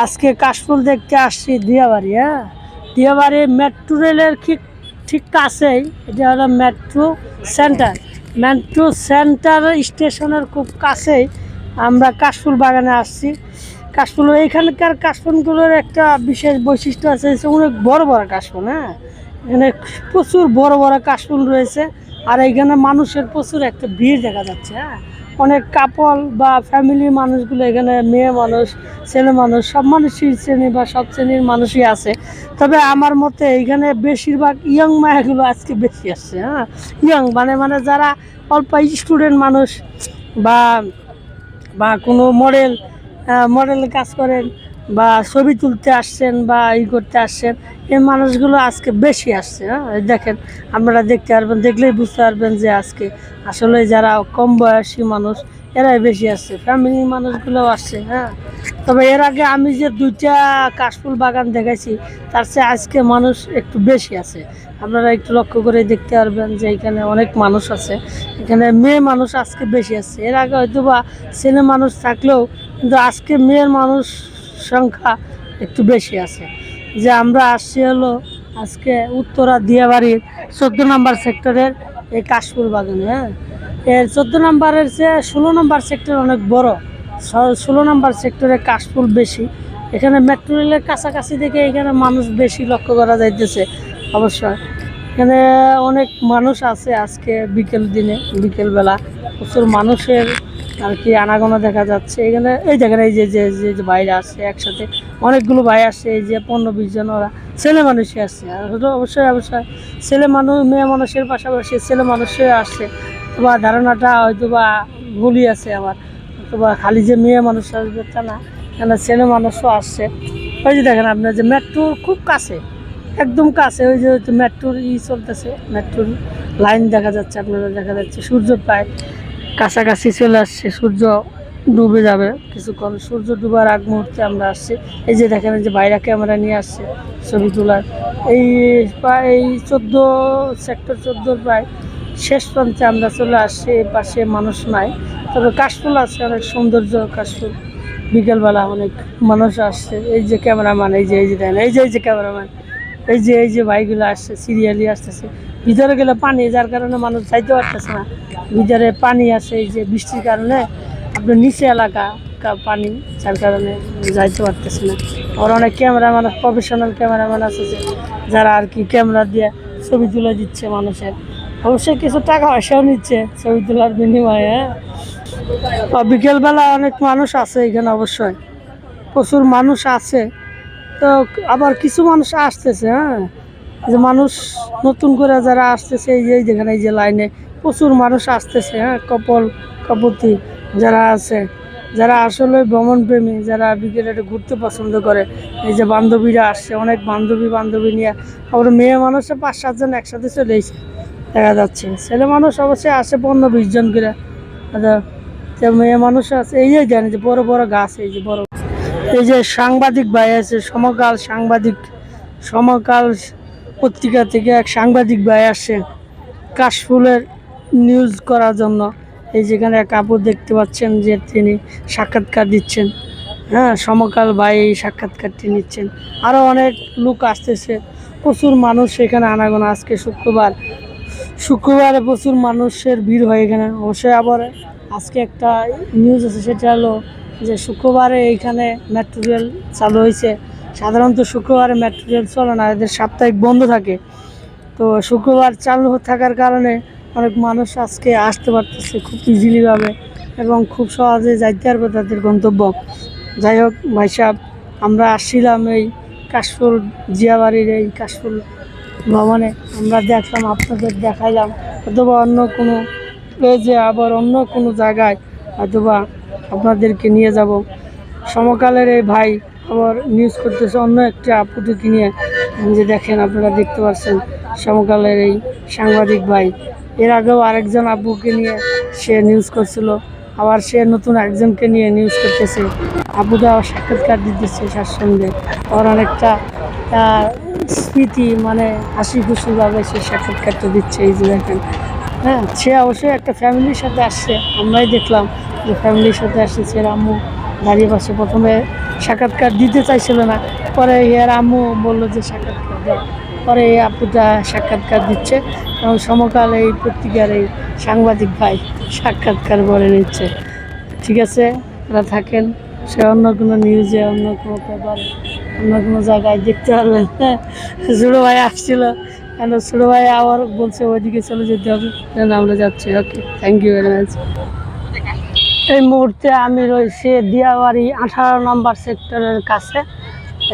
আজকে কাশফুল দেখতে আসছি দিয়াবাড়ি হ্যাঁ? দিয়াবাড়ি মেট্রো রেলের ঠিক ঠিক কাছেই। এটা হলো মেট্রো সেন্টার মেট্রো সেন্টার স্টেশনের খুব কাছেই আমরা কাশফুল বাগানে আসছি। কাশফুল, এইখানকার কাশফুলগুলোর একটা বিশেষ বৈশিষ্ট্য আছে অনেক বড় বড় কাশফুল হ্যাঁ? এখানে প্রচুর বড় বড় কাশফুল রয়েছে, আর এইখানে মানুষের প্রচুর একটা ভিড় দেখা যাচ্ছে হ্যাঁ? অনেক কাপল বা ফ্যামিলি মানুষগুলো এখানে, মেয়ে মানুষ, ছেলে মানুষ, সব মানুষই শ্রেণি বা সব শ্রেণির মানুষই আছে। তবে আমার মতে এইখানে বেশিরভাগ ইয়ং মায়াগুলো আজকে বেশি আসছে হ্যাঁ? ইয়ং মানে মানে যারা অল্প স্টুডেন্ট মানুষ বা বা কোনো মডেল মডেল কাজ করেন বা ছবি তুলতে আসছেন বা ই করতে আসছেন, এই মানুষগুলো আজকে বেশি আসছে হ্যাঁ? দেখেন, আপনারা দেখতে পারবেন, দেখলেই বুঝতে পারবেন যে আজকে আসলে যারা কম বয়সী মানুষ, এরাই বেশি আসছে ফ্যামিলির মানুষগুলোও আসছে হ্যাঁ? তবে এর আগে আমি যে দুইটা কাশফুল বাগান দেখেছি তার চেয়ে আজকে মানুষ একটু বেশি আছে। আপনারা একটু লক্ষ্য করে দেখতে পারবেন যে এখানে অনেক মানুষ আছে, এখানে মেয়ে মানুষ আজকে বেশি আছে এর আগে হয়তো বা ছেলে মানুষ থাকলেও, কিন্তু আজকে মেয়ের মানুষ সংখ্যা একটু বেশি আছে। যে আমরা আসছি হলো আজকে উত্তরা দিয়াবাড়ির চোদ্দ নম্বর সেক্টরের এই কাশফুল বাগানে হ্যাঁ? এর চোদ্দ নম্বরের চেয়ে ষোলো নম্বর সেক্টর অনেক বড়। ষোলো নম্বর সেক্টরে কাশফুল বেশি। এখানে মেট্রো রেলের কাছাকাছি থেকে এখানে মানুষ বেশি লক্ষ্য করা যাইতেছে অবশ্যই এখানে অনেক মানুষ আছে আজকে বিকেল দিনে, বিকেলবেলা। প্রচুর মানুষের আর কি আনাগোনা দেখা যাচ্ছে। এখানে এই দেখেন, এই যে যে যে বাইরে আসছে একসাথে, অনেকগুলো ভাই আসছে, এই যে পনেরো বিশ জন ওরা ছেলে মানুষই আসছে। আর অবশ্যই অবশ্যই ছেলে মানুষ, মেয়ে মানুষের পাশাপাশি ছেলে মানুষই আসছে। বা ধারণাটা হয়তো বা ভুলই আছে আমার অথবা খালি যে মেয়ে মানুষ আসবে তা না এখানে ছেলে মানুষও আসছে। ওই যে দেখেন আপনার যে মেট্রোর খুব কাছে, একদম কাছে, ওই যে মেট্রোর ই চলতেছে মেট্রোর লাইন দেখা যাচ্ছে, আপনারা দেখা যাচ্ছে সূর্য প্রায় কাছাকাছি চলে আসছে, সূর্য ডুবে যাবে কিছুক্ষণ। সূর্য ডুবার আগ মুহূর্তে আমরা আসছি। এই যে দেখেন যে বাইরা ক্যামেরা নিয়ে আসছে ছবি তোলার। এই প্রায়, এই চোদ্দ, সেক্টর চোদ্দোর প্রায় শেষ প্রান্তে আমরা চলে আসছি এই পাশে মানুষ নাই। তবে কাশফুল আছে, অনেক সৌন্দর্য কাশফুল। বিকেলবেলা অনেক মানুষ আসছে। এই যে ক্যামেরাম্যান, এই যে এই যে দেখেন, এই যে এই যে ক্যামেরাম্যান, এই যে এই যে বাইকগুলো আসছে, সিরিয়ালি আসতেছে। ভিতরে গেলে পানি, যার কারণে মানুষ যাইতে পারতেছে না। ভিতরে পানি আছে, এই যে বৃষ্টির কারণে আপনার নিচে এলাকা পানি, যার কারণে যাইতে পারতেছে না। আর অনেক ক্যামেরাম্যান প্রফেশনাল ক্যামেরাম্যান আছে যে, যারা আর কি ক্যামেরা দিয়ে ছবি তুলে দিচ্ছে মানুষের। অবশ্যই কিছু টাকা পয়সাও নিচ্ছে ছবি তোলার বিনিময়ে হ্যাঁ। বিকেলবেলা অনেক মানুষ আছে এখানে অবশ্যই। প্রচুর মানুষ আছে। তো আবার কিছু মানুষ আসতেছে হ্যাঁ। যে মানুষ নতুন করে যারা আসতেছে এই যে যেখানে এই যে লাইনে প্রচুর মানুষ আসতেছে হ্যাঁ কপল কপতি যারা আছে যারা আসলে ভ্রমণ প্রেমী যারা বিকেলে ঘুরতে পছন্দ করে। এই যে বান্ধবীরা আসছে অনেক বান্ধবী বান্ধবী নিয়ে আবার মেয়ে মানুষে পাঁচ সাতজন একসাথে চলে এসে দেখা যাচ্ছে। ছেলে মানুষ অবশ্যই আসে পনেরো বিশ জন করে। আচ্ছা, মেয়ে মানুষ আছে এই যে জানি যে বড় বড় গাছ এই যে বড় এই যে সাংবাদিক ভাই আছে সমকাল সাংবাদিক সমকাল পত্রিকা থেকে এক সাংবাদিক ভাই আসছে কাশফুলের নিউজ করার জন্য। এই যেখানে এক আপু দেখতে পাচ্ছেন যে তিনি সাক্ষাৎকার দিচ্ছেন। হ্যাঁ সমকাল ভাই এই সাক্ষাৎকারটি নিচ্ছেন। আরও অনেক লোক আসতেছে। প্রচুর মানুষ এখানে আনাগোনা। আজকে শুক্রবার। শুক্রবারে প্রচুর মানুষের ভিড় হয় এখানে। অবশ্যই আবার আজকে একটা নিউজ আছে, সেটা হলো যে শুক্রবারে এইখানে মেট্রো রেল চালু হয়েছে। সাধারণত শুক্রবারে মেট্রো রেল চলে না, এদের সাপ্তাহিক বন্ধ থাকে। তো শুক্রবার চালু থাকার কারণে অনেক মানুষ আজকে আসতে পারতেছে খুব ইজিলিভাবে এবং খুব সহজে যাইতে পারবে তাদের গন্তব্য। যাই হোক, ভাই সাহেব, আমরা আসছিলাম এই কাশফুল জিয়াবাড়ির এই কাশফুল ভবনে। আমরা দেখলাম, আপনাদের দেখাইলাম, অথবা অন্য কোনো পেজে আবার অন্য কোনো জায়গায় অথবা আপনাদেরকে নিয়ে যাব। সমকালের এই ভাই আবার নিউজ করতেছে অন্য একটা আপুটিকে নিয়ে। যে দেখেন আপনারা দেখতে পাচ্ছেন, সমকালের এই সাংবাদিক ভাই। এর আগেও আরেকজন আব্বুকে নিয়ে সে নিউজ করছিল, আবার সে নতুন একজনকে নিয়ে নিউজ করতেছে। আবার সাক্ষাৎকার দিতেছে সঙ্গে। ওর অনেকটা স্মৃতি মানে হাসি খুশিভাবে সে সাক্ষাৎকারটা দিচ্ছে, এই যে দেখেন। হ্যাঁ সে অবশ্যই একটা ফ্যামিলির সাথে আসছে, আমরাই দেখলাম যে ফ্যামিলির সাথে আসছে সে আম্মু দাঁড়িয়ে পাশে প্রথমে সাক্ষাৎকার দিতে চাইছিল না। পরে এর আম্মু বলল যে সাক্ষাৎকার দাও। পরে এই আপুটা সাক্ষাৎকার দিচ্ছে এবং সমকাল এই পত্রিকার এই সাংবাদিক ভাই সাক্ষাৎকার করে নিচ্ছে। ঠিক আছে ওরা থাকেন। সে অন্য কোনো নিউজে অন্য কোনো পেপারে অন্য কোনো জায়গায় দেখতে পারবেন হ্যাঁ ছোটো ভাই আসছিল। কেন ছোটো ভাই আবার বলছে, ওইদিকে চলে যেতে হবে। আমরা যাচ্ছি। Okay thank you very much এই মুহূর্তে আমি রয়েছি দিয়াবাড়ি আঠারো নম্বর সেক্টরের কাছে,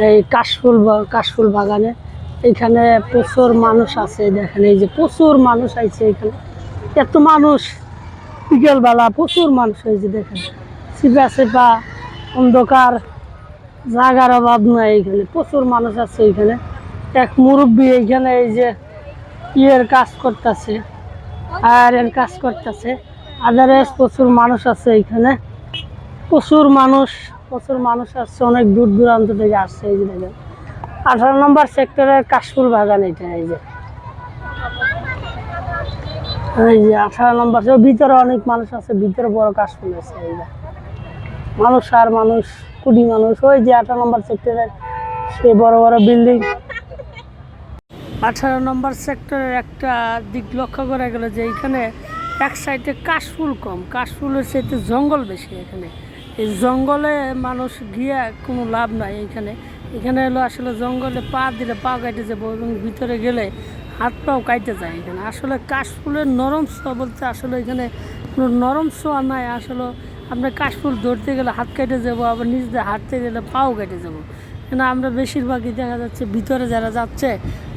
এই কাশফুল কাশফুল বাগানে। এখানে প্রচুর মানুষ আছে, দেখেন, এই যে প্রচুর মানুষ আছে এখানে। এত মানুষ, বিকেলবেলা প্রচুর মানুষ হয়েছে, দেখেন। সিপা চিপা অন্ধকার জাগার অভাব নাই এখানে, প্রচুর মানুষ আছে এখানে। এক মুরব্বী এইখানে এই যে ইয়ের কাজ করতেছে আর এর কাজ করতেছে। আদারওয়াইজ প্রচুর মানুষ আছে এখানে। প্রচুর মানুষ প্রচুর মানুষ আসছে অনেক দূর দূরান্ত থেকে আসছে এই যে দেখেন। আঠারো নম্বর সেক্টরের কাশফুল বাগান এটা, এই যে। এই যে আঠারো নম্বর ভিতরে অনেক মানুষ আছে, ভিতরে বড় কাশফুল আছে, এই যে। মানুষ আর মানুষ কুড়ি মানুষ, ওই যে আঠারো নম্বর সেক্টরের সে বড় বড় বিল্ডিং আঠারো নম্বর সেক্টরের একটা দিক লক্ষ্য করা গেল যে এখানে এক সাইডে কাশফুল কম। কাশফুলের সাথে জঙ্গল বেশি এখানে। এই জঙ্গলে মানুষ গিয়া কোনো লাভ নাই এখানে। এখানে হলো আসলে জঙ্গলে পা দিলে পা কাটে যাব এবং ভিতরে গেলে হাত পাও কাটে যায় এখানে। আসলে কাশফুলের নরম ছোঁয়া বলতে আসলে এখানে কোনো নরম ছোঁয়া নাই। আসলে আমরা কাশফুল ধরতে গেলে হাত কেটে যাব, আবার নিচ দিয়ে হাঁটতে গেলে পাও কেটে যাব। কেন আমরা বেশিরভাগই দেখা যাচ্ছে ভিতরে যারা যাচ্ছে,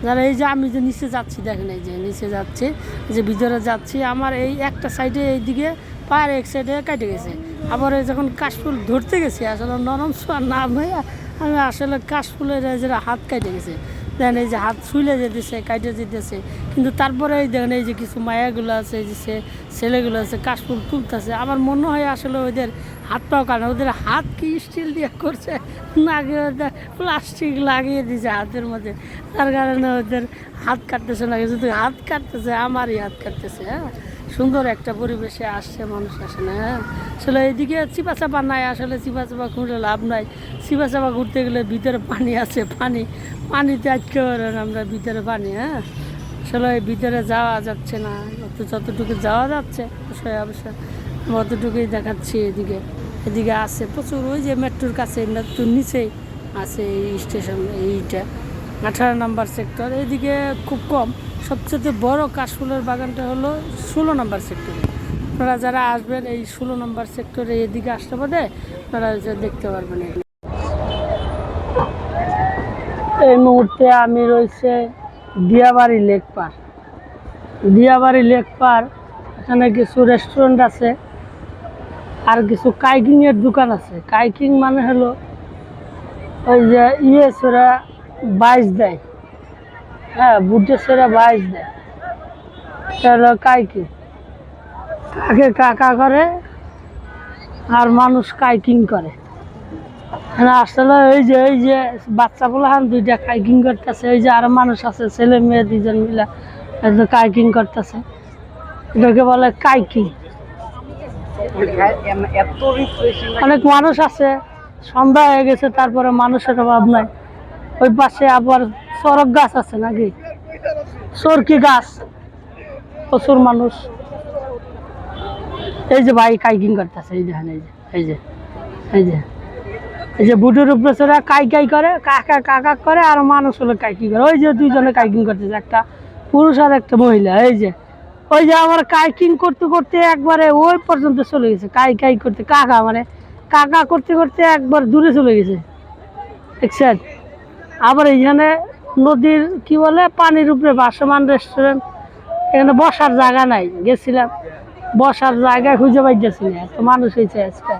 যারা এই যে আমি যে নিচে যাচ্ছি, দেখেন এই যে নিচে যাচ্ছি যে ভিতরে যাচ্ছি, আমার এই একটা সাইডে এই দিকে পায়ের এক সাইডে কেটে গেছে। আবার যখন কাশফুল ধরতে গেছি, আসলে নরম সোয়ার না হয়ে আমি আসলে কাশফুলের ফুলের যে হাত কেটে গেছে। দেখেন এই যে হাত ছুলে যেতেছে কাটে যেতেছে। কিন্তু তারপরে এই দেখেন এই যে কিছু মায়াগুলো আছে যে সে- ছেলেগুলো আছে, কাশফুল তুলতেছে আমার মনে হয় আসলে ওদের হাত পাও কারণ ওদের হাত কি স্টিল দিয়ে করছে? ওদের প্লাস্টিক লাগিয়ে দিয়েছে হাতের মধ্যে। তার কারণে ওদের হাত কাটতেছে না, শুধু হাত কাটতেছে, আমারই হাত কাটতেছে হ্যাঁ? সুন্দর একটা পরিবেশে আসছে মানুষ আসে না হ্যাঁ? আসলে এইদিকে চিপা চাপা নাই, আসলে চিপা চাপা ঘুরে লাভ নাই। চিপা চাপা ঘুরতে গেলে ভিতরে পানি আছে, পানি পানিতে আটকে পারেন আমরা ভিতরে পানি হ্যাঁ? আসলে ভিতরে যাওয়া যাচ্ছে না, অত যতটুকু যাওয়া যাচ্ছে, অবশ্যই অবশ্যই। অতটুকুই দেখাচ্ছি এদিকে। এদিকে আছে প্রচুর, ওই যে মেট্রোর কাছে, মেট্রোর নিচেই আছে এই স্টেশন, এইটা। আঠারো নাম্বার সেক্টর। এদিকে খুব কম। সবচেয়ে বড় কাশফুলের বাগানটা হলো ষোলো নাম্বার সেক্টরে। আপনারা যারা আসবেন এই ষোলো নম্বর সেক্টরে এদিকে আসতে পারে আপনারা দেখতে পারবেন এই মুহূর্তে আমি রয়েছে দিয়াবাড়ি লেক পার। দিয়াবাড়ি লেক পার, এখানে কিছু রেস্টুরেন্ট আছে আর কিছু কাইকিংয়ের দোকান আছে। কাইকিং মানে হলো ওই যে ইয়ে সেরা বাইশ দেয়। হ্যাঁ বুটে সেরা বাইশ দেয়। হলো কাইকিং। কাকে কাকা করে? আর মানুষ কাইকিং করে। আসলে ওই যে ওই যে বাচ্চা হান দুইটা কাইকিং করতেছে ওই যে আরও মানুষ আছে, ছেলে মেয়ে দুজন মিলে এই যে কাইকিং করতেছে। এটাকে বলে কাইকিং। অনেক মানুষ আছে, সন্ধ্যা হয়ে গেছে, তারপরে মানুষের অভাব নাই। ওই পাশে আবার সড়ক গাছ আছে নাকি? সরকি গাছ। প্রচুর মানুষ। এই যে ভাই কাইকিং করতেছে, এই দেখেন, এই যে এই যে এই যে। এই যে বুটের উপরে চড়ে কাই কাই করে কাকা কাকা করে, আর মানুষ হলো কাইকি করে। ওই যে দুইজনে কাইকিং করতেছে, একটা পুরুষ আর একটা মহিলা, এই যে। ওই যে আমার কাইকিং করতে করতে একবারে ওই পর্যন্ত চলে গেছে, কাই কাই করতে কাকা মানে কাকা করতে করতে একবার দূরে চলে গেছে। দেখছেন? আবার এইখানে নদীর কি বলে, পানির উপরে ভাসমান রেস্টুরেন্ট এখানে বসার জায়গা নাই, গেছিলাম। বসার জায়গা খুঁজে পাইতেছি না, এত মানুষ হয়েছে আজকে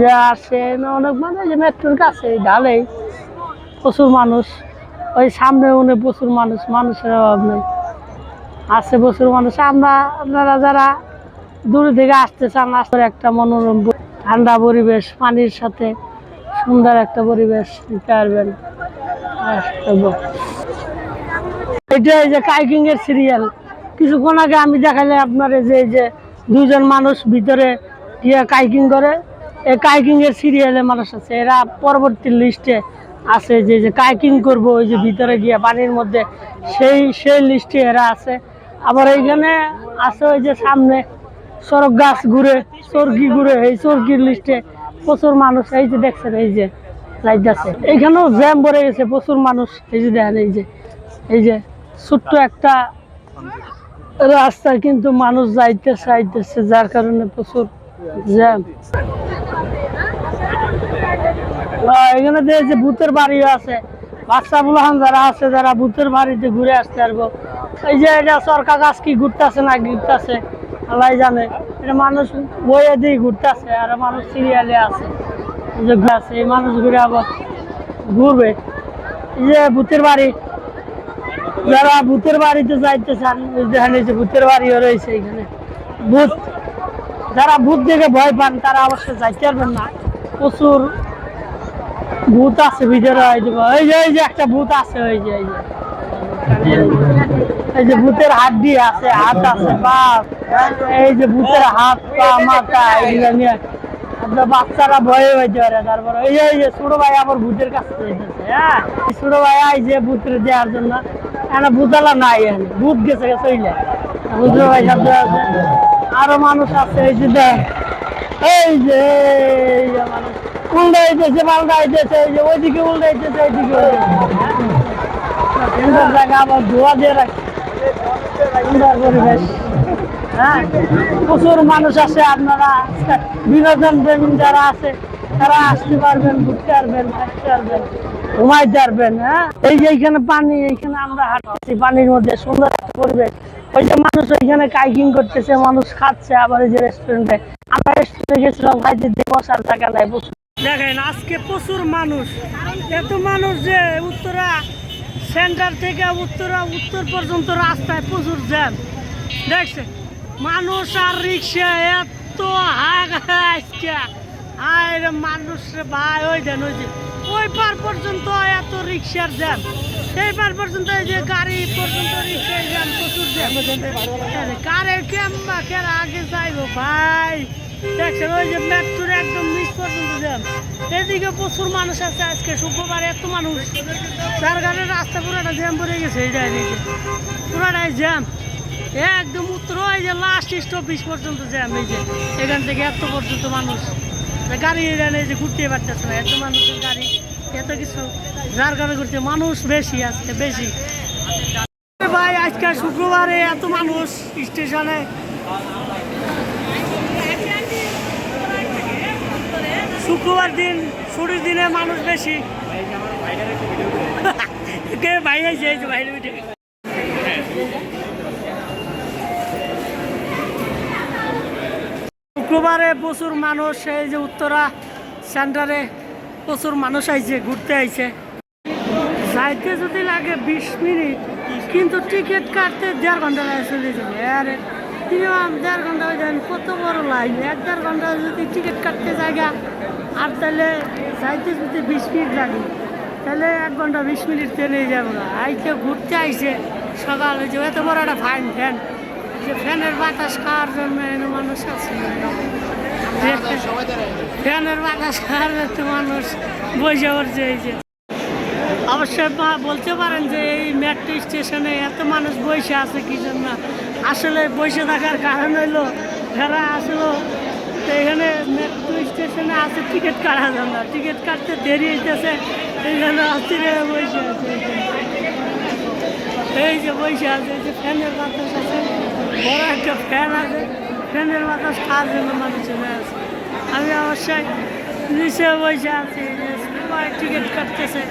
যে আসে না অনেক মানুষ যে মেট্রোর কাছে ঢালেই। প্রচুর মানুষ। ওই সামনে উনি প্রচুর মানুষ, মানুষের অভাব নেই। আছে প্রচুর মানুষ। আমরা, আপনারা যারা দূরে থেকে আসতে চান আসলে একটা মনোরম ঠান্ডা পরিবেশ, পানির সাথে সুন্দর একটা পরিবেশ, নিতে পারবেন। এটা এই যে কাইকিং এর সিরিয়াল কিছুক্ষণ আগে আমি দেখালে আপনার যে, এই যে দুইজন মানুষ ভিতরে গিয়ে কাইকিং করে। কাইকিং এর সিরিয়ালে মানুষ আছে। এরা পরবর্তী লিস্টে আছে যে যে কাইকিং করব, ওই যে ভিতরে গিয়ে পানির মধ্যে সেই সেই লিস্টে এরা আছে। আবার এইখানে আছে ওই যে সামনে সড়ক গাছ ঘুরে, চরকি ঘুরে, এই চরকির লিস্টে প্রচুর মানুষ, এই যে দেখছেন, এই যে যাইতেছে এইখানেও জ্যাম ভরে গেছে, প্রচুর মানুষ, এই যে দেখেন, এই যে এই যে ছোট্ট একটা রাস্তায় কিন্তু মানুষ যাইতে চাইতেছে যার কারণে প্রচুর জ্যাম। এখানে যে ভূতের বাড়িও আছে, বাচ্চা বুলাহান যারা আছে, যারা ভূতের বাড়িতে ঘুরে আসতে পারব। এই যে এটা সরকার গাছ কি ঘুরতেছে না ঘুরতেছে আল্লাহ জানে। এটা মানুষ বইয়ে দিয়ে ঘুরতেছে, আর মানুষ সিরিয়ালে আছে যে ঘুরে আছে এই মানুষ ঘুরে আবার ঘুরবে। যে ভূতের বাড়ি, যারা ভূতের বাড়িতে যাইতে চান দেখেন যে ভূতের বাড়িও রয়েছে এখানে। ভূত, যারা ভূত দেখে ভয় পান, তারা অবশ্যই যাইতে পারবেন না। প্রচুর ভূত আছে ভিতরে, এই যে এই যে একটা ভূত আছে ওই যে, এই যে। এই যে ভূতের হাড্ডি আছে, হাত আছে পা এই যে ভূতের হাত, পা, মাথা এইগুলো নিয়ে। আপনার বাচ্চারা ভয়ে হইতে পারে, তারপরে এই এই যে, ছোট ভাই আবার ভূতের কাছে হ্যাঁ? ছোট ভাই এই যে ভূতের দেওয়ার জন্য। এখানে ভূতালা নাই এখানে, ভূত গেছে গেছে ওইলে বুঝলো ভাই শব্দ আছে। আরও মানুষ আছে এই যে এই যে মানুষ। উল্টাইতেছে পাল্টাইতেছে এই যে ওইদিকে উল্টাইতেছে এইদিকে জায়গা, আবার ধোয়া দিয়ে হ্যাঁ? প্রচুর মানুষ আছে আপনারা বিনোদন প্রেমী যারা আছে, তারা আসতে পারবেন, ঘুরতে পারবেন থাকতে পারবেন, ঘুমাইতে পারবেন হ্যাঁ? এই যে এইখানে পানি, এইখানে আমরা হাঁটতেছি, পানির মধ্যে সুন্দর একটা পরিবেশ। ওই যে মানুষ ওইখানে কাইকিং করতেছে, মানুষ খাচ্ছে, আবার এই যে রেস্টুরেন্টে আমরা রেস্টুরেন্টে গেছিলাম খাইতে দিয়ে বসার টাকা নাই দেখেন, আজকে প্রচুর মানুষ। এত মানুষ যে উত্তরা সেন্টার থেকে উত্তরা, উত্তর পর্যন্ত রাস্তায় প্রচুর জ্যাম। দেখছেন মানুষ আর রিক্সা এত হাগ আজকে। আয় রে মানুষ ভাই, ওই দেন, ওই যে। ওই পার পর্যন্ত এত রিক্সার জ্যাম। এই পার পর্যন্ত এই যে গাড়ি পর্যন্ত রিক্সার জ্যাম, প্রচুর জ্যাম। কারের কেমবা কেরা আগে যাইবো ভাই? দেখছেন, ওই যে মেট্রোর একদম নিচ পর্যন্ত জ্যাম এদিকে প্রচুর মানুষ আছে আজকে শুক্রবার, এত মানুষ। যার কারণে রাস্তা পুরোটা জ্যাম পড়ে গেছে এই এদিকে পুরোটাই জ্যাম। একদম উত্তর, ওই যে লাস্ট স্টপিস পর্যন্ত জ্যাম, এই যে। এখান থেকে এত পর্যন্ত মানুষ। গাড়ি এখানে এই যে ঘুরতে পারতেছে না, এত মানুষের গাড়ি, এত কিছু। যার কারণে ঘুরতে মানুষ বেশি আজকে, বেশি। ভাই, আজকে শুক্রবারে এত মানুষ স্টেশনে। শুক্রবার দিন, ছুটির দিনে মানুষ বেশি। কে ভাই আছে শুক্রবারে প্রচুর মানুষ, এই যে উত্তরা সেন্টারে প্রচুর মানুষ আইছে, ঘুরতে আইছে। যাইতে যদি লাগে বিশ মিনিট, কিন্তু টিকিট কাটতে দেড় ঘণ্টা লাগে চলে যাবে। আরে। মিনিমাম দেড় ঘণ্টা হয়ে যাবেন কত বড় লাইন এক দেড় ঘণ্টা যদি টিকিট কাটতে জায়গা আর তাহলে যাইতে যদি বিশ মিনিট লাগে। তাহলে এক ঘণ্টা বিশ মিনিট চলে যাব না। আইতে ঘুরতে আইছে সকাল হয়েছে এত বড় একটা ফাইন ফ্যান যে ফ্যানের বাতাস খাওয়ার জন্য এনে মানুষ আছে? ফ্যানের বাতাস খাওয়ার জন্য মানুষ বসে পড়ছে এই যে। অবশ্যই মা- বলতে পারেন যে এই মেট্রো স্টেশনে এত মানুষ বসে আছে কি জন্য? আসলে বসে থাকার কারণ হইল যারা আসলো এখানে মেট্রো স্টেশনে আছে টিকিট কাটা যায় না টিকিট কাটতে দেরি হইতেছে, এই জন্য অস্থিরে বসে আছে। এই যে বসে আছে, এই যে ফ্যানের বাতাস আছে, বড় একটা ফ্যান আছে, ফ্যানের বাতাস খাওয়ার জন্য মানুষ চলে আছে আমি অবশ্যই নিচে বসে আছি টিকিট কাটতেছে।